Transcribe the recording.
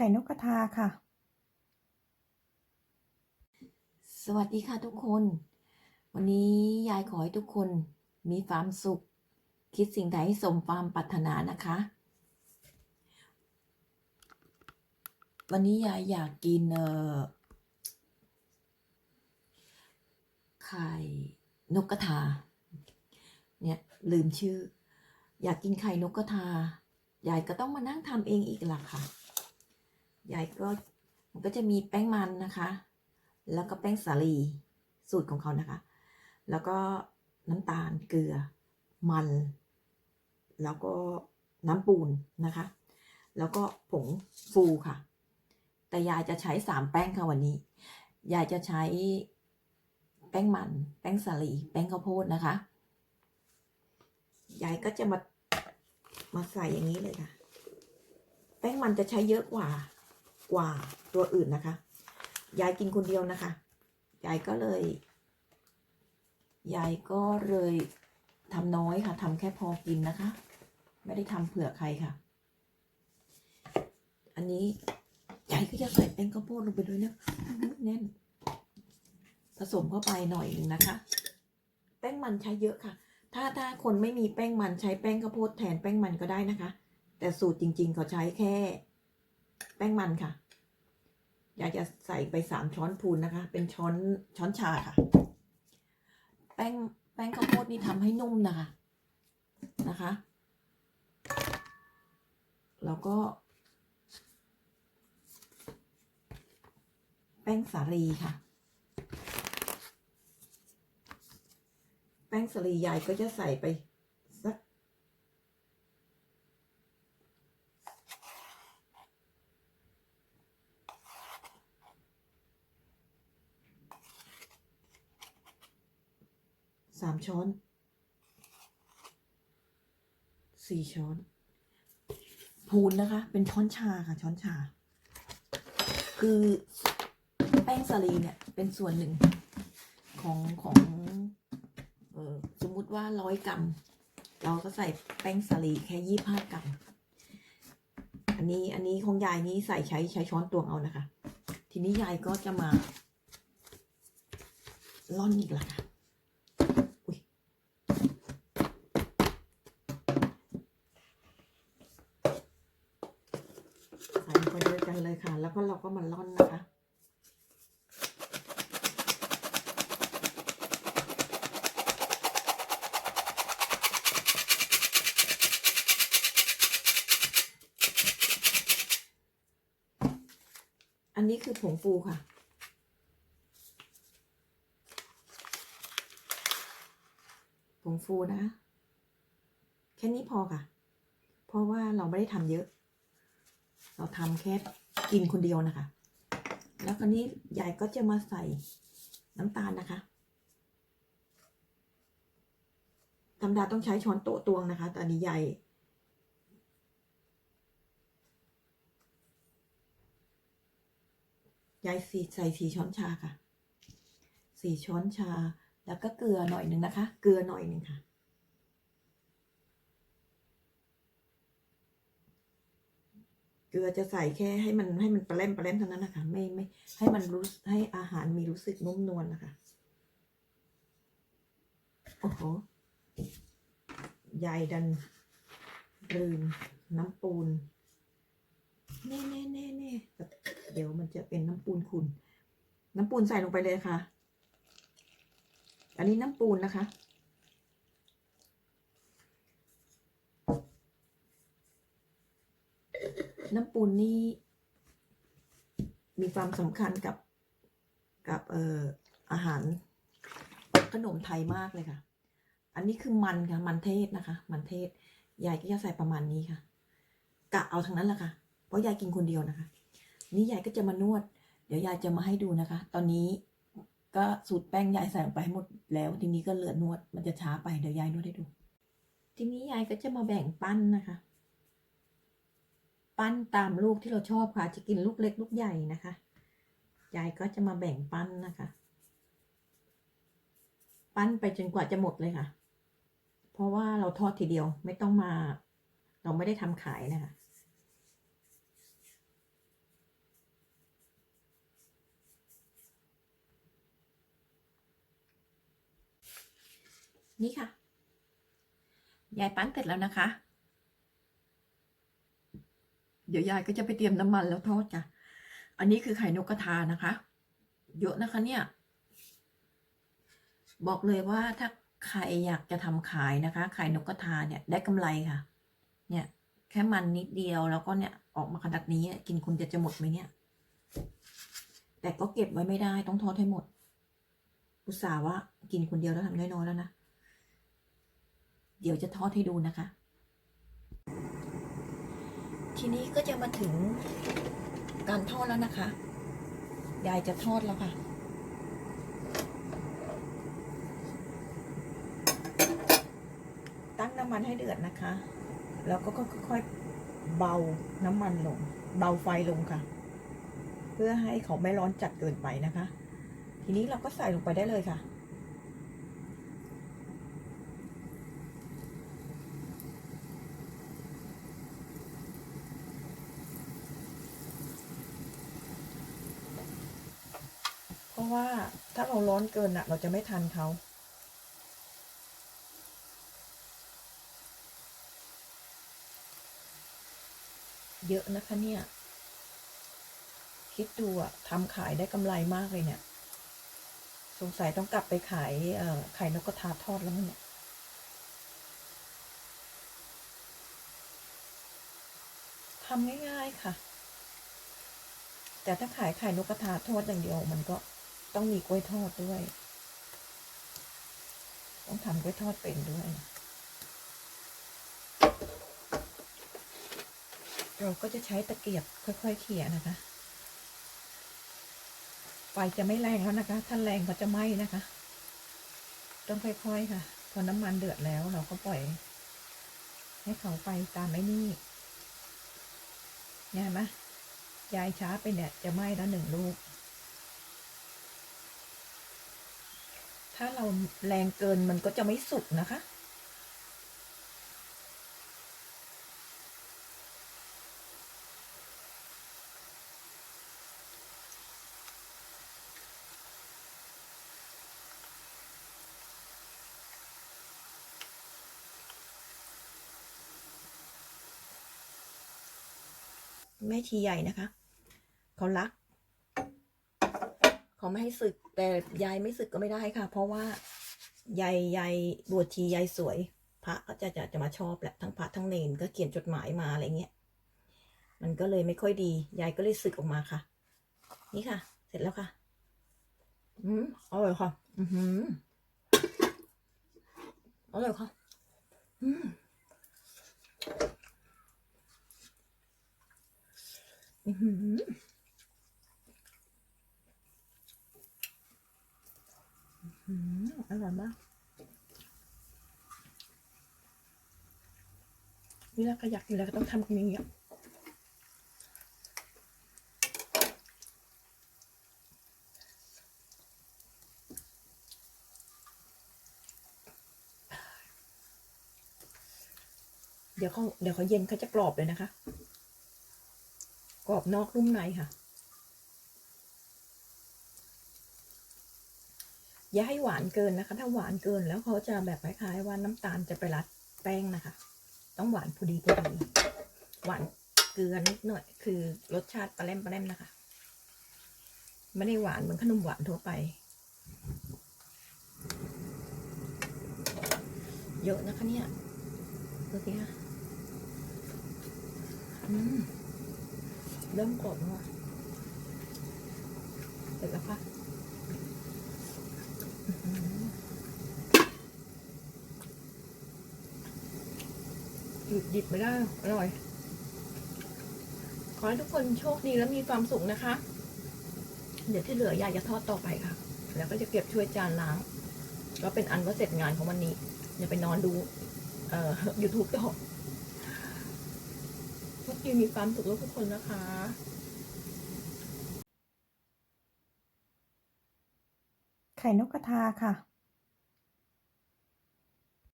ข่นกกระทาค่ะ สวัสดีค่ะทุกคน วันนี้ยายขอให้ทุกคนมีความสุข คิดสิ่งใดให้สมความปรารถนานะคะ วันนี้ยายอยากกินเอ่อไข่นกกระทา เนี่ยลืมชื่อ อยากกินไข่นกกระทายายก็ต้องมานั่งทำเองอีกล่ะค่ะ ยายก็มันก็จะมีแป้งมันนะคะ แล้วก็แป้งสาลีสูตรของเขานะคะ แล้วก็น้ำตาลเกลือมัน แล้วก็น้ำปูนนะคะ แล้วก็ผงฟูค่ะ แต่ยายจะใช้สามแป้งค่ะวันนี้ ยายจะใช้แป้งมัน แป้งสาลีแป้งข้าวโพดนะคะ ยายก็จะมามาใส่อย่างนี้เลยค่ะ แป้งมันจะใช้เยอะกว่า กว่าตัวอื่นนะคะ ยายกินคนเดียวนะคะ ยายก็เลย ยายก็เลยทำน้อยค่ะทำแค่พอกินนะคะ ไม่ได้ทำเผื่อใครค่ะ อันนี้ยายก็จะใส่แป้งข้าวโพดลงไปด้วยนะแน่น ผสมเข้าไปหน่อยหนึ่งนะคะ แป้งมันใช้เยอะค่ะ ถ้าถ้าคนไม่มีแป้งมันใช้แป้งข้าวโพดแทนแป้งมันก็ได้นะคะ แต่สูตรจริงๆเขาใช้แค่ แป้งมันค่ะ อยากจะใส่ไปสามช้อนพูนนะคะ เป็นช้อนช้อนชาค่ะ แป้งแป้งข้าวโพดนี่ทำให้นุ่มนะคะนะคะ แล้วก็ แป้งสาลีค่ะ แป้งสาลียายก็จะใส่ไปสัก สามช้อนสี่ช้อน พูนนะคะ เป็นช้อนชาค่ะ ช้อนชา คือแป้งสาลีเนี่ย เป็นส่วนหนึ่งของของเออสมมุติว่าร้อยกรัมเราก็ใส่แป้งสาลีแค่ยี่ห้ากรัม อันนี้อันนี้ของยายนี้ใส่ใช้ใช้ช้อนตวงเอานะคะ ทีนี้ยายก็จะมาล่อนอีกละค่ะ อุ๊ย ใส่ลงไปด้วยกันเลยค่ะ แล้วก็เราก็มาล่อนนะคะ อันนี้คือผงฟูค่ะผงฟูนะ แค่นี้พอค่ะ เพราะว่าเราไม่ได้ทำเยอะ เราทำแค่กินคนเดียวนะคะ แล้วคราวนี้ยายก็จะมาใส่น้ำตาลนะคะธรรมดาต้องใช้ช้อนโต๊ะตวงนะคะแต่อันนี้ยายยายสีใส่สี่ช้อนชาค่ะ สี่ช้อนชา แล้วก็เกลือหน่อยหนึ่งนะคะ เกลือหน่อยหนึ่งค่ะ เกลือจะใส่แค่ให้มันให้มันปลาแรมปลาแรมเท่านั้นนะคะไม่ไม่ให้มันรู้ให้อาหารมีรู้สึกนุ่มนวลนะคะโอ้โหยายดันลืมน้ำปูนเน่เน่เน่เน่เดี๋ยวมันจะเป็นน้ำปูนขุนน้ำปูนใส่ลงไปเลยค่ะ อันนี้น้ำปูนนะคะ น้ำปูนนี่มีความสำคัญกับกับเอ่ออาหารขนมไทยมากเลยค่ะ อันนี้คือมันค่ะ มันเทศนะคะ มันเทศ ยายก็จะใส่ประมาณนี้ค่ะ กะเอาทั้งนั้นแหละค่ะ เพราะยายกินคนเดียวนะคะ นี่ยายก็จะมานวด เดี๋ยวยายจะมาให้ดูนะคะ ตอนนี้ก็สูตรแป้งยายใส่ลงไปให้หมดแล้ว ทีนี้ก็เหลือนวด มันจะช้าไป เดี๋ยวยายนวดให้ดู ทีนี้ยายก็จะมาแบ่งปั้นนะคะ ปั้นตามลูกที่เราชอบค่ะ จะกินลูกเล็กลูกใหญ่นะคะยายก็จะมาแบ่งปั้นนะคะ ปั้นไปจนกว่าจะหมดเลยค่ะ เพราะว่าเราทอดทีเดียวไม่ต้องมา เราไม่ได้ทำขายนะคะนี่ค่ะ ยายปั้นเสร็จแล้วนะคะ เดี๋ยวยายก็จะไปเตรียมน้ำมันแล้วทอดค่ะอันนี้คือไข่นกกระทานะคะ เยอะนะคะเนี่ย บอกเลยว่าถ้าใครอยากจะทำขายนะคะ ไข่นกกระทาเนี่ยได้กำไรค่ะ เนี่ย แค่มันนิดเดียวแล้วก็เนี่ยออกมาขนาดนี้กินคุณจะจะหมดไหมเนี่ย แต่ก็เก็บไว้ไม่ได้ต้องทอดให้หมด อุตส่าห์ว่ากินคนเดียวแล้วทำน้อยๆแล้วนะ เดี๋ยวจะทอดให้ดูนะคะ ทีนี้ก็จะมาถึงการทอดแล้วนะคะ ยายจะทอดแล้วค่ะตั้งน้ำมันให้เดือดนะคะ แล้วก็ค่อยๆเบาน้ำมันลง เบาไฟลงค่ะ เพื่อให้เขาไม่ร้อนจัดเกินไปนะคะ ทีนี้เราก็ใส่ลงไปได้เลยค่ะ เพราะ ว่าถ้าเราร้อนเกินอะเราจะไม่ทันเขาเยอะนะคะเนี่ย คิดดูอะทำขายได้กำไรมากเลยเนี่ย สงสัยต้องกลับไปขายไข่นกกระทาทอดแล้วเนี่ย ทำง่ายๆค่ะ แต่ถ้าขายไข่นกกระทาทอดอย่างเดียวมันก็ ต้องมีกล้วยทอดด้วย ต้องทำกล้วยทอดเป็นด้วย เราก็จะใช้ตะเกียบค่อย ๆ เขี่ยนะคะ ไฟจะไม่แรงแล้วนะคะ ถ้าแรงก็จะไหม้นะคะ ต้องค่อยๆค่ะ พอน้ำมันเดือดแล้วเราก็ปล่อย ให้เขาไปตามไอ้นี่เนี่ยนไหมยายช้าไปเนี่ยจะไหม้แล้วหนึ่งลูก ถ้าเราแรงเกินมันก็จะไม่สุกนะคะ แม่ชีใหญ่นะคะ เขารัก เขาไม่ให้ศึก แต่ยายไม่ศึกก็ไม่ได้ค่ะ เพราะว่ายายยายบวชชียายสวย พระก็จะจะจะมาชอบแหละทั้งพระทั้งเนนก็เขียนจดหมายมาอะไรเงี้ยมันก็เลยไม่ค่อยดี ยายก็เลยศึกออกมาค่ะ นี่ค่ะ เสร็จแล้วค่ะ อืมอร่อยค่ะ อือหืออร่อยค่ะ อืมอือ ออื้อร่อยมากนี่แล้วก็อยากกินแล้วก็ต้องทำกันอย่างเงี้ยเดี๋ยวเขาเดี๋ยวเขาเย็นเขาจะกรอบเลยนะคะ กรอบนอกนุ่มในค่ะ อย่าให้หวานเกินนะคะ ถ้าหวานเกินแล้วเขาจะแบบคล้ายๆว่าน้ำตาลจะไปรัดแป้งนะคะ ต้องหวานพอดีพอดีหวานเกลือนิดหน่อยคือรสชาติปลาแรมปลาแรมนะคะ ไม่ได้หวานเหมือนขนมหวานทั่วไป เยอะนะคะเนี่ยดูสิคะอืมเริ่มกรอบแล้วอะเสร็จแล้วค่ะอื้อหือ หยุดหยิบไม่ได้ อร่อย ขอให้ทุกคนโชคดีและมีความสุขนะคะ เดี๋ยวที่เหลือยายจะทอดต่อไปค่ะ แล้วก็จะเก็บช่วยจานล้าง ก็เป็นอันว่าเสร็จงานของวันนี้ อย่าไปนอนดูเอ่อ YouTube ต่อทุกทีมีความสุขทุกคนนะคะไข่นกกระทาค่ะ